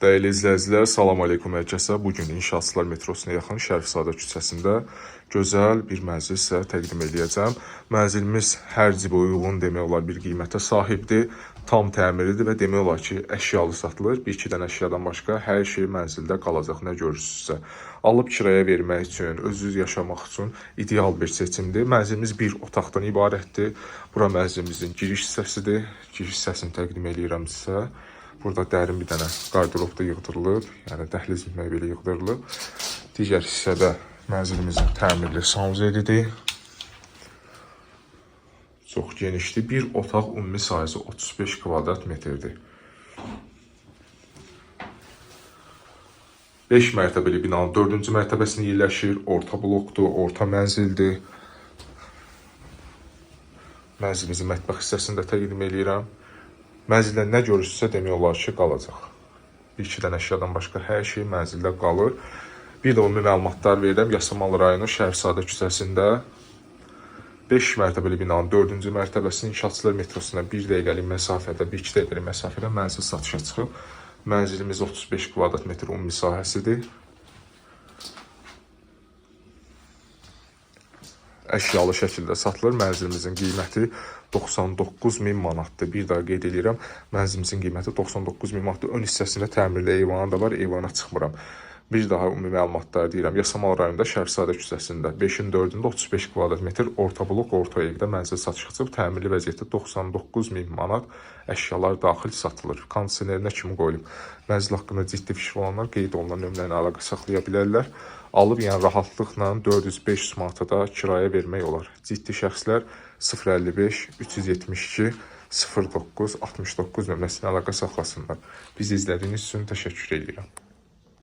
Dəyərli izləyicilər, salam aleykum hər kəsə. Bu gün İnşaatçılar metrosuna yaxın Şərifzadə küçəsində gözəl bir mənzil sizə təqdim edəcəm. Mənzilimiz hər cibə uyğun demək olar bir qiymətə sahibdir. Tam təmirlidir və demək olar ki, əşyalı satılır. Bir-iki dənə əşyadan başqa hər şey mənzildə qalacaq, nə görürsünüzsə. Alıb kiraya vermək üçün, özünüz yaşamaq üçün ideal bir seçimdir. Mənzilimiz bir otaqdan ibarətdir. Bura mənzilimizin giriş hissəsidir. Giriş hissəsini təqdim edirəm sizə. Burada dərin bir dənə qarderob da yığdırılıb, yəni dəhliz belə yığdırılıb. Digər hissədə mənzilimizin təmirli saunzelidir. Çox genişdir. Bir otaq ümumi sayısı 35 kvadrat metrdir. 5 mərtəbəli binanın 4-cü mərtəbəsində yerləşir. Orta blokdur, orta mənzildir. Mənzilimizin mətbəx hissəsini də təqdim edirəm. Mənzildə nə görürsünüzsə demək olar ki, qalacaq. Bir-iki dənə əşyadan başqa hər şey mənzildə qalır. Bir də ümumi məlumatlar verirəm. Yasamal rayonu Şərifzadə küçəsində 5 mərtəbəli binanın 4-cü mərtəbəsinin İnşaatçılar metrosuna 1 dəqiqəlik məsafədə, 1-2 dəqiqəlik məsafədə mənzil satışa çıxıb. Mənzilimiz 35 kvadrat metr ümumi sahəsidir. Əşyalı şəkildə satılır. Mənzilimizin qiyməti 99 min manatdır. Bir daha qeyd edirəm, mənzilimizin qiyməti 99 min manatdır. Ön hissəsində təmirli eyvanı da var, eyvana çıxmıram. Bir daha ümumi məlumatlar deyirəm. Yasamal rayonunda Şərifzadə küçəsində 5-in 4-ündə 35 kvadrat metr orta blok orta evdə mənzil satışa çıxıb. Təmirli vəziyyətdə 99 min manat əşyalar daxil satılır. Kondisionerinə kimi qoyulub. Mənzil haqqında ciddi fikir olanlar qeyd olunan nömrələ əlaqə saxlaya bilərlər. Alıb yəni rahatlıqla 400-500 manata da kirayə vermək olar. Ciddi şəxslər 055 372 09 69 nömrəsinə əlaqə saxlasınlar. Bizi izlədiyiniz üçün təşəkkür edirəm.